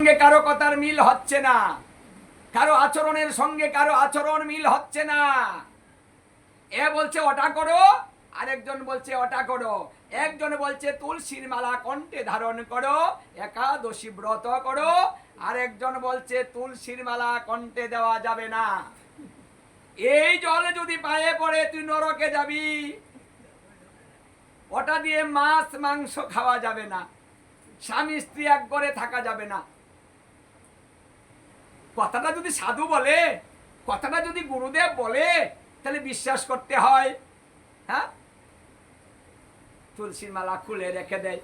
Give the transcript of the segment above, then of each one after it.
সঙ্গে কারও কথার মিল হচ্ছে না। কারও আচরণের সঙ্গে কারও আচরণ মিল হচ্ছে না। এ বলছে, ওটা করো। আরেকজন বলছে, ওটা করো। একজন বলছে, তুলসীর মালা কণ্ঠে ধারণ করো, একাদশী ব্রত করো। আরেকজন বলছে, তুলসীর মালা কণ্ঠে দেওয়া যাবে না। এই জল যদি পায়ে পড়ে, তুই নরকে যাবি। ওটা দিয়ে মাছ, মাংস খাওয়া যাবে না। স্বামী স্ত্রী এক করে থাকা যাবে না। কথাটা যদি সাধু বলে, কথাটা যদি গুরুদেব বলে, তাহলে বিশ্বাস করতে হয়। হ্যাঁ? তুলসীর মালা খুলে রেখে দেয়।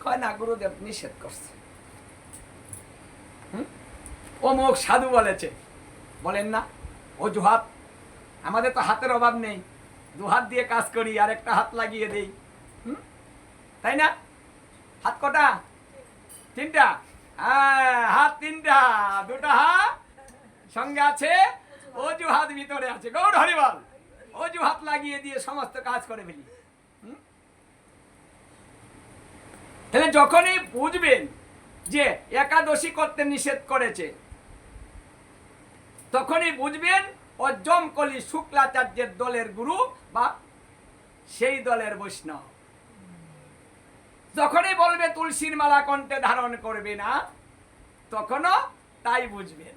কয়, না, গুরুদেব নিষেধ করছে? অমুক সাধু বলেছে। বলেন না, অজুহাত। আমাদের তো হাতের অভাব নেই। দু হাত দিয়ে কাজ করি আর একটা হাত লাগিয়ে দেই। হুম? তাই না? হাত কটা? তিনটা? হাত তিনটা সঙ্গে আছে অজু হাত ভিতরে আছে। গৌর হরিবল অজু হাত লাগিয়ে দিয়ে সমস্ত কাজ করে ফেলি। তাহলে যখনই বুঝবেন যে একাদশী করতে নিষেধ করেছে, তখনই বুঝবেন অজম কলি শুক্লাচার্যের দলের গুরু বা সেই দলের বৈষ্ণব। যখনই বলবে তুলসীর মালা কণ্ঠে ধারণ করবে না, তখনও তাই বুঝবেন।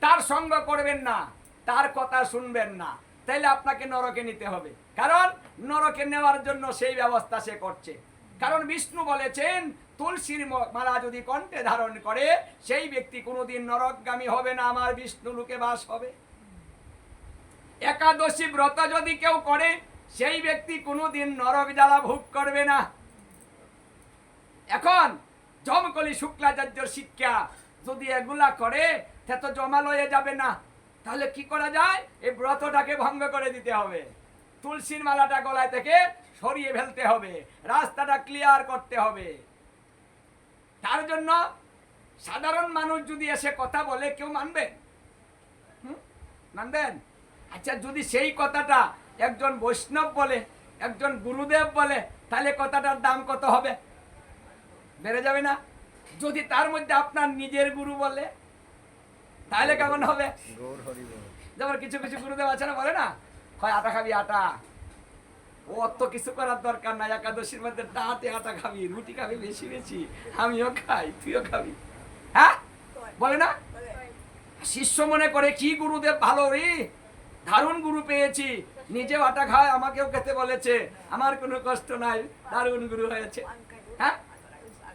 তার সঙ্গ করবেন না, তার কথা শুনবেন না। তাইলে আপনাকে নরকে নিতে হবে। কারণ নরকে নেওয়ার জন্য সেই ব্যবস্থা সে করছে। কারণ বিষ্ণু বলেছেন, তুলসীর মালা যদি কণ্ঠে ধারণ করে, সেই ব্যক্তি কোনোদিন নরকগামী হবে না, আমার বিষ্ণু লোকে বাস হবে। একাদশী ব্রত যদি কেউ করে, সেই ব্যক্তি কোনোদিন নরক জ্বালা ভোগ করবে না। এখন জমকলি শুক্লাচার্যর শিক্ষা যদি এগুলা করে, তে তো জমালয়ে যাবে না। তাহলে কি করা যায়? এই ব্রতটাকে ভঙ্গ করে দিতে হবে। তুলসীর মালাটা গলায় থেকে সরিয়ে ফেলতে হবে। রাস্তাটা ক্লিয়ার করতে হবে। তার জন্য সাধারণ মানুষ যদি এসে কথা বলে, কেউ মানবেন? মানবেন? আচ্ছা যদি সেই কথাটা একজন বৈষ্ণব বলে, একজন গুরুদেব বলে, তাহলে কথাটার দাম কত হবে? বেড়ে যাবে না? যদি তার মধ্যে আপনার নিজের গুরু বলে তাহলে কেমন হবে? যেমন কিছু কিছু গুরুদেব আছে না বলে না? হয় আটা খাবি আটা। অত কিছু করার দরকার নাই একাদশীর মধ্যে ডাঁটে আটা খাবি রুটি খাবি বেশি বেশি আমিও খাই তুইও খাবি। হ্যাঁ? বলে না? শিষ্য মনে করে কি গুরুদেব ভালো রে? দারুণ গুরু পেয়েছি। নিজেও আটা খায় আমাকেও খেতে বলেছে। আমার কোনো কষ্ট নাই দারুণ গুরু হয়েছে। হ্যাঁ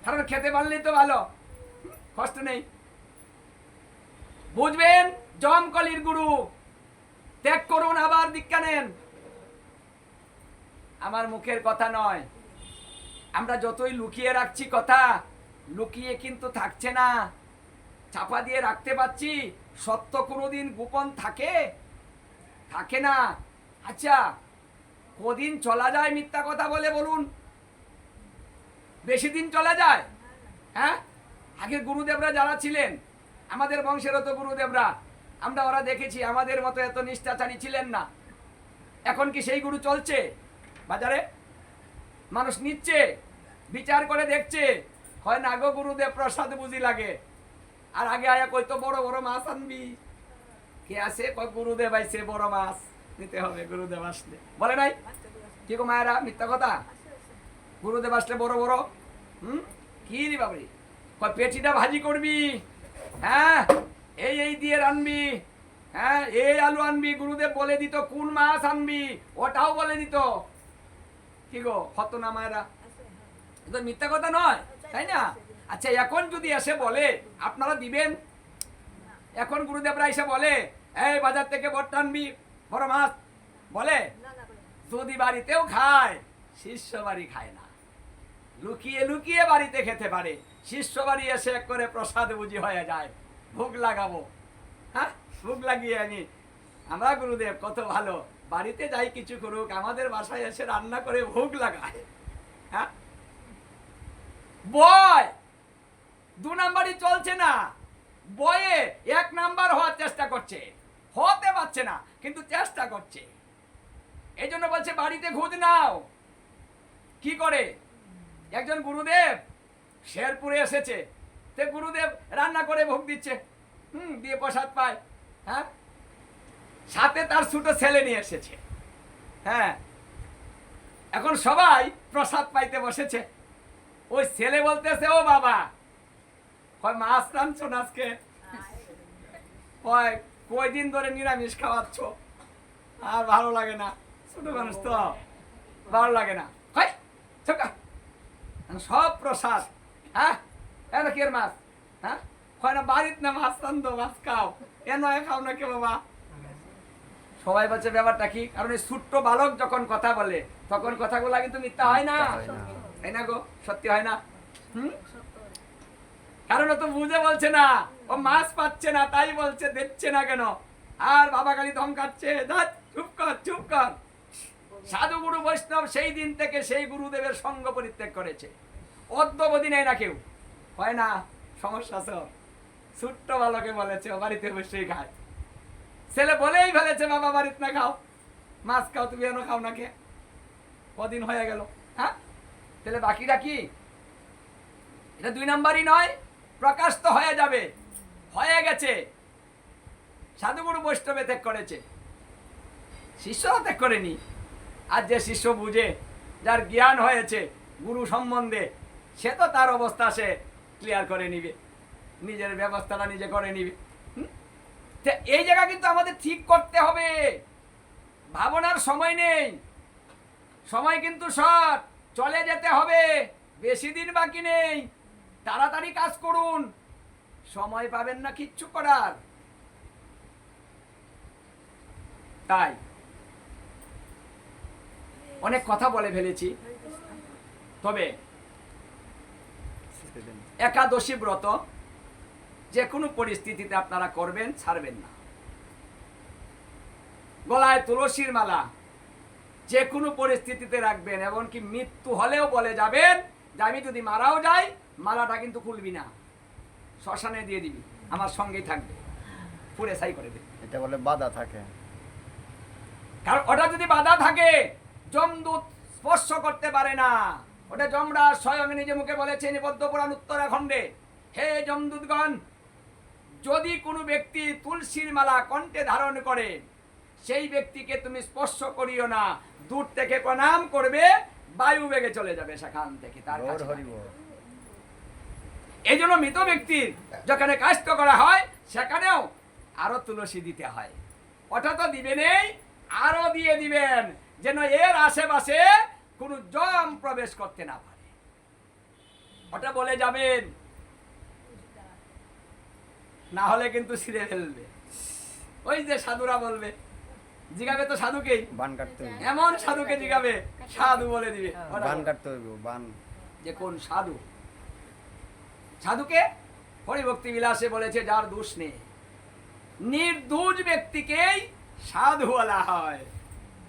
কারণ খেতে পারলেই তো ভালো। কষ্ট নেই। বুঝবেন, জমকলির গুরু, ত্যাগ করুন, আবার দীক্ষা নেন। আমার মুখের কথা নয়। আমরা যতই লুকিয়ে রাখছি কথা, লুকিয়ে কিন্তু থাকছে না। চাপা দিয়ে রাখতে পারছি, সত্য কোনোদিন গোপন থাকে? থাকে না। আচ্ছা কদিন চলা যায় মিথ্যা কথা বলে বলুন? বেশি দিন চলে যায়? হ্যাঁ? আগে গুরুদেবরা যারা ছিলেন, আমাদের বংশের তো গুরুদেবরা, আমরা ওরা দেখেছি, আমাদের মতো এত নিষ্ঠাচারী ছিলেন না। এখন কি সেই গুরু চলছে? বাজারে? মানুষ নিচ্ছে, বিচার করে দেখছে। হয় না গো গুরুদেব, প্রসাদ বুঝি লাগে। আর আগে আয়া কই তো বড় বড় মাছ আনবি। কে কয়, গুরুদেব আইছে, বড় মাছ নিতে হবে, গুরুদেব আসলে। বলে নাই? কি গো মায়েরা, মিথ্যা কথা? গুরুদেব আসলে বড় বড়? হুম? কি রে বাবরি? কয় পেটিটা ভাজি করবি? হ্যাঁ? এই এই দিয়ে রানবি। হ্যাঁ এই আলু আনবি গুরুদেব বলে দিত কোন মাছ আনবি? ওটাও বলে দিত। কি গো হত না মায়েরা? তো মিথ্যা কথা নয় তাই না? আচ্ছা এখন যদি এসে বলে আপনারা দিবেন? এখন গুরুদেবরা এসে বলে এই বাজার থেকে বট আনবি বড় মাছ। বলে? যদি বাড়িতেও খায় শিষ্য বাড়ি খায় না। লুকিয়ে লুকিয়ে বাড়িতে খেতে পারে। শিষ্য বাড়ি এসে এক করে প্রসাদ বুঝি হয়ে যায়। ভোগ লাগাবো। হ্যাঁ? ভোগ লাগিয়ে আনি। আমরা গুরুদেব, কত ভালো। বাড়িতে যাই কিছু করুক, আমাদের বাসায় এসে রান্না করে ভোগ লাগায়। হ্যাঁ? বয়! দু নাম্বারই চলছে না। বয়ে এক নাম্বার হওয়ার চেষ্টা করছে। হতে পারছে না, কিন্তু চেষ্টা করছে। এই জন্য বলছে, বাড়িতে খোঁজ নাও। কি করে? একজন গুরুদেব শেরপুরে এসেছে। তে গুরুদেব রান্না করে ভোগ দিচ্ছে। হুম, দিয়ে প্রসাদ পায়। হ্যাঁ? সাথে তার ছোটো ছেলে নিয়ে এসেছে। হ্যাঁ? এখন সবাই প্রসাদ পাইতে বসেছে। ওই ছেলে বলতেছে, ও বাবা, কয় মাছ রাঁধছো না আজকে? কয়, কয়দিন ধরে নিরামিষ খাওয়াচ্ছ? আর ভালো লাগে না। ছোট মানুষ তো, ভালো লাগে না। হয় সব প্রসাদ। হ্যাঁ? এটা কি মাছ? হ্যাঁ? হয় না বাড়িত না মাছ রান্ধো মাছ খাও। এ নয় খাও না কে বাবা? সবাই বলছে ব্যাপারটা কি? কারণ এই ছোট্ট বালক যখন কথা বলে তখন কথাগুলা কিন্তু মিথ্যা হয় না। তাই না গো? সত্যি হয় না? হুম? কারণ তো বুঝে বলছে না। ও মাছ পাচ্ছে না তাই বলছে দেখছে না কেন? আর বাবা খালি ধমকাচ্ছে ধ্যাৎ, চুপ কর চুপ কর। সাধু গুরু বৈষ্ণব সেই দিন থেকে সেই গুরুদেবের সঙ্গ পরিত্যাগ করেছে। অদ্যবধি নেই না কেউ। হয় না, সমস্যা সব ছোট্ট বালকে বলেছে বাড়িতে বসেই খায়। ছেলে বলেই ফেলেছে, বাবা, বাড়িতে না খাও। মাছ খাও, তুমি এনে খাও না কে কদিন হয়ে গেল। হ্যাঁ? তাহলে বাকিটা কি? এটা দুই নাম্বারই নয়, প্রকাশ তো হয়ে যাবে। হয়ে গেছে। সাধুগুরু বৈষ্ণবে ত্যাগ করেছে। শিষ্যরা ত্যাগ করেনি। আর যে শিষ্য বুঝে, যার জ্ঞান হয়েছে গুরু সম্বন্ধে, সে তো তার অবস্থা সে ক্লিয়ার করে নিবে। নিজের ব্যবস্থাটা নিজে করে নিবে। এই জায়গা কিন্তু আমাদের ঠিক করতে হবে। ভাবনার সময় নেই। সময় কিন্তু শর্ট চলে যেতে হবে। বেশি দিন বাকি নেই। তাড়াতাড়ি কাজ করুন। সময় পাবেন না কিচ্ছু করার। তাই। অনেক কথা বলে ফেলেছি। তবে একাদশী ব্রত যে কোনো পরিস্থিতিতে আপনারা করবেন ছাড়বেন না। গলায় তুলসীর মালা যে কোনো পরিস্থিতিতে রাখবেন এমনকি মৃত্যু হলেও বলে যাবেন যে আমি যদি মারাও যাই মালাটা কিন্তু খুলবি না। শ্মশানে দিয়ে দিবি আমার সঙ্গেই থাকবে। পুরে সাই করে দিবি। এটা বলে বাধা থাকে। কারণ ওটা যদি বাধা থাকে যমদূত স্পর্শ করতে পারে না। ওটা যমরাজ স্বয়ং নিজে মুখে বলেছেন পদ্মপুরাণ উত্তরাখণ্ডে। হে যমদূতগণ যদি কোনো ব্যক্তি তুলসীর মালা কণ্ঠে ধারণ করে সেই ব্যক্তিকে তুমি স্পর্শ করিও না। দূর থেকে প্রণাম করবে বায়ু বেগে চলে যাবে সেখান থেকে তার কাছে এই জন্য মৃত ব্যক্তির যেখানে কাষ্ট করা হয় সেখানেও আরও তুলসী দিতে হয়। ওটা তো দিবেনই আরও দিয়ে দিবেন। যেন এর আশেপাশে কোনো জম প্রবেশ করতে না পারে। ওটা বলে যাবেন। না হলে কিন্তু ছিঁড়ে ফেলবে। ওই যে সাধুরা বলবে জিগাবে তো সাধুকেই বান কাটতে এমন সাধুকে জিগাবে সাধু বলে দিবে। বান কাটতে হইব বান। যে কোন সাধু? সাধুকে হরিভক্তি বিলাসে বলেছে যার দোষ নেই। নির্দোষ ব্যক্তিকেই সাধু বলা হয়।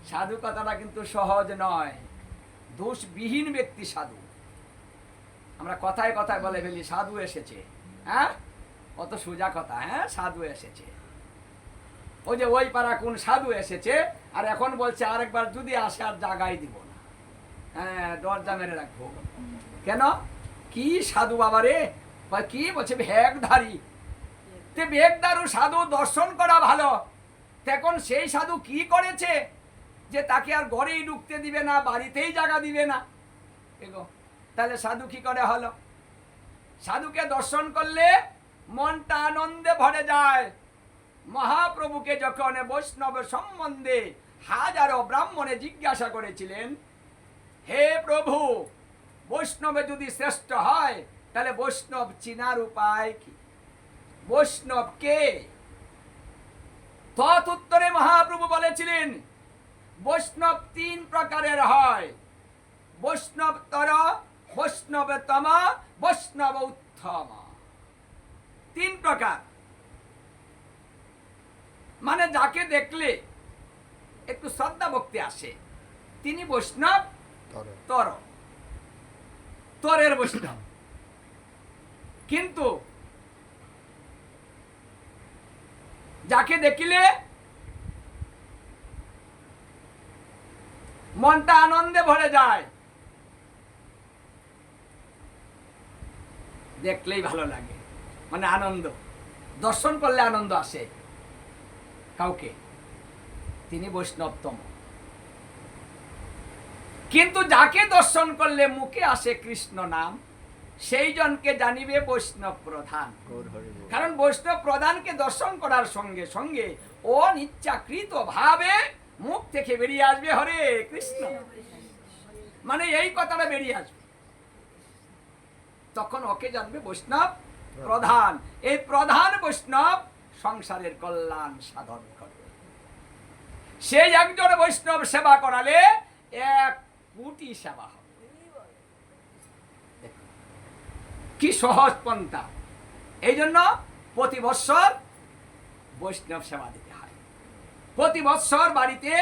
সাধু কথাটা কিন্তু সহজ নয়। দোষবিহীন ব্যক্তি সাধু। আমরা কথায় কথায় বলে ফেলি, সাধু এসেছে। হ্যাঁ? কত সোজা কথা হ্যাঁ? সাধু এসেছে। ওই যে ওই পাড়া কোন সাধু এসেছে, আর এখন বলছে আরেকবার যদি আসে আর জাগাই দিব না। হ্যাঁ দরজা মেরে রাখব। কেন? কি সাধু বাবা রে? কি বলছে? ভেগধারী তে ভেগদারু সাধু দর্শন করা ভালো। তখন সেই সাধু কি করেছে? যে তাকে আর ঘরেই ঢুকতে দিবে না, বাড়িতেই জায়গা দিবে না। এগো, তাহলে সাধু কি করে হলো? সাধুকে দর্শন করলে মনটা আনন্দে ভরে যায়। মহাপ্রভুকে যখন বৈষ্ণব সম্বন্ধে হাজারো ব্রাহ্মণে জিজ্ঞাসা করেছিলেন, হে প্রভু, বৈষ্ণবে যদি শ্রেষ্ঠ হয়, তাহলে বৈষ্ণব চিনার উপায় কি? বৈষ্ণব কে? তৎউত্তরে মহাপ্রভু বলেছিলেন বৈষ্ণব তিন প্রকারের হয়। বৈষ্ণব তর বৈষ্ণবতম বৈষ্ণব উত্তম। তিন প্রকার। মানে যাকে দেখলে একটু শ্রদ্ধা ভক্তি আসে তিনি বৈষ্ণব তর। তরের বৈষ্ণব। কিন্তু যাকে দেখিলে মনটা আনন্দে ভরে যায়। দেখলেই ভালো লাগে। মানে আনন্দ। দর্শন করলে আনন্দ আসে। কাউকে। তিনি বৈষ্ণবতম। কিন্তু যাকে দর্শন করলে মুখে আসে কৃষ্ণ নাম সেই জনকে জানিবে বৈষ্ণব প্রধান। কারণ বৈষ্ণব প্রধানকে দর্শন করার সঙ্গে সঙ্গে অনিচ্ছাকৃত ভাবে থেকে বেরিয়ে আসবে? হরে কৃষ্ণ। মানে এই কথাটা বেরিয়ে আসবে। তখন ওকে জানবে বৈষ্ণব প্রধান। এই প্রধান বৈষ্ণব সংসারের কল্যাণ সাধন করবে সেই একজন বৈষ্ণব সেবা করালে এক কোটি সেবা হবে। কি সহজ পন্থা। এই জন্য প্রতি বৈষ্ণব সেবা দিতে হয়। প্রতি বাড়িতে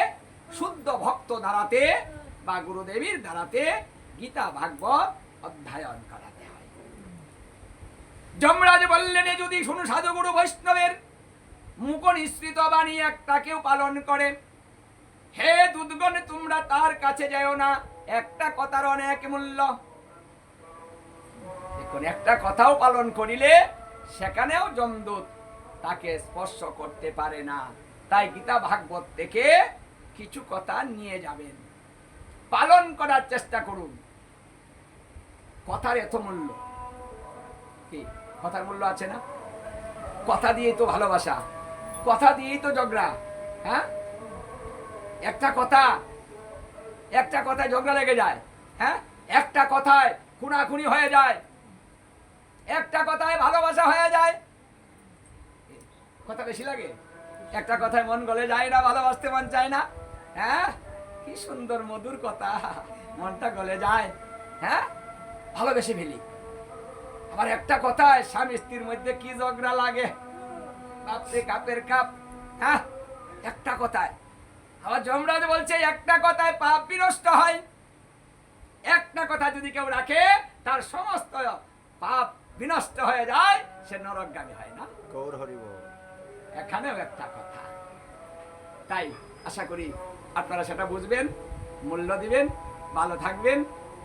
শুদ্ধ ভক্ত দ্বারাতে বা গুরুদেবীর দ্বারাতে গীতা ভাগবত অধ্যয়ন করাতে হয়। যমরাজ বললেন, "এ যদি শুনু সাধুগুরু বৈষ্ণবের মুখ বাণী একটা কেউ পালন করে, হে দুধগণ, তোমরা তার কাছে যাও না। একটা কথার অনেক মূল্য। দেখুন, একটা কথাও পালন করিলে সেখানেও জমদূত তাকে স্পর্শ করতে পারে না। তাই গীতা ভাগবত থেকে কিছু কথা নিয়ে যাবেন। পালন করার চেষ্টা করুন। কথার এত মূল্য। কি? কথার মূল্য আছে না? কথা দিয়েই তো ভালোবাসা। কথা দিয়েই তো ঝগড়া। হ্যাঁ? একটা কথা, একটা কথায় ঝগড়া লেগে যায়। হ্যাঁ? একটা কথায় খুনাখুনি হয়ে যায়। একটা কথায় ভালোবাসা হয়ে যায়। কথা বেশি লাগে? একটা কথায় মন গলে যায় না, ভালোবাসতে মন চায় না। হ্যাঁ? কি সুন্দর মধুর কথা। মনটা গলে যায়। হ্যাঁ? ভালোবেসে ফেলি। আবার একটা কথায় স্বামী স্ত্রীর মধ্যে কি ঝগড়া লাগে? বাপরে কাপের কাপ। হ্যাঁ? একটা কথায়। আবার যমরাজ বলছে একটা কথায় পাপ বিনষ্ট হয়। একটা কথা যদি কেউ রাখে তার সমস্ত পাপ বিনষ্ট হয়ে যায় সে নরকগামী হয় না। গৌর হরি বল। এখানেও একটা কথা। তাই আশা করি আপনারা সেটা বুঝবেন, মূল্য দিবেন, ভালো থাকবেন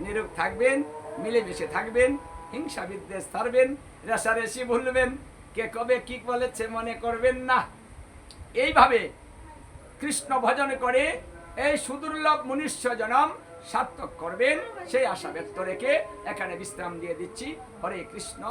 নিরূপ থাকবেন, মিলেমিশে থাকবেন, হিংসা বিদ্বেষ ছাড়বেন, রেশারেশি ভুলবেন, কে কবে কি বলেছে মনে করবেন না। এইভাবে কৃষ্ণ ভজন করে এই সুদুর্লভ মনুষ্য জনম সার্থক করবেন, সেই আশা ব্যক্ত রেখে এখানে বিশ্রাম দিয়ে দিচ্ছি। হরে কৃষ্ণ।